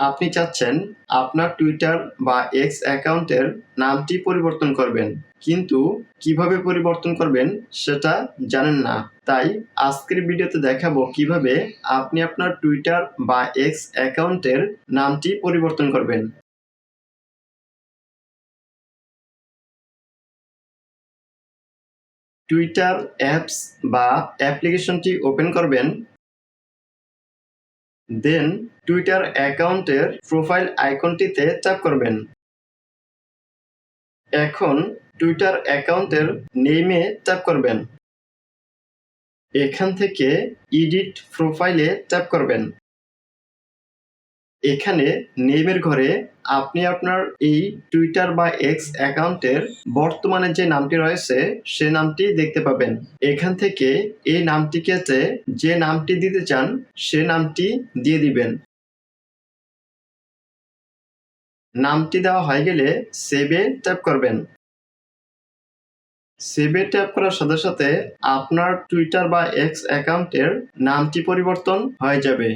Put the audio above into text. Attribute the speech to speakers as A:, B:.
A: আপনি চাচ্ছেন আপনার টুইটার বা এক্স অ্যাকাউন্টের নামটি পরিবর্তন করবেন। কিন্তু কীভাবে পরিবর্তন করবেন সেটা জানেন না। তাই আজকের ভিডিওতে দেখাবো কীভাবে আপনি আপনার টুইটার বা এক্স অ্যাকাউন্টের নামটি পরিবর্তন করবেন। টুইটার অ্যাপস বা অ্যাপ্লিকেশনটি ওপেন করবেন। দেন টুইটার অ্যাকাউন্টের প্রোফাইল আইকনটিতে চাপ করবেন। এখন টুইটার অ্যাকাউন্টের নেইমে চাপ করবেন। এখান থেকে ইডিট প্রোফাইলে চাপ করবেন। এখানে নেমের ঘরে আপনি আপনার এই টুইটার বা এক্স অ্যাকাউন্টের বর্তমানে যে নামটি রয়েছে, সে নামটি দেখতে পাবেন। এখান থেকে এই নামটিকে যে নামটি দিতে চান, সে নামটি দিয়ে দিবেন। নামটি দেওয়া হয়ে গেলে সেভে ট্যাপ করবেন। সেভে ট্যাপ করার সাথে সাথে আপনার টুইটার বা এক্স অ্যাকাউন্টের নামটি পরিবর্তন হয়ে যাবে।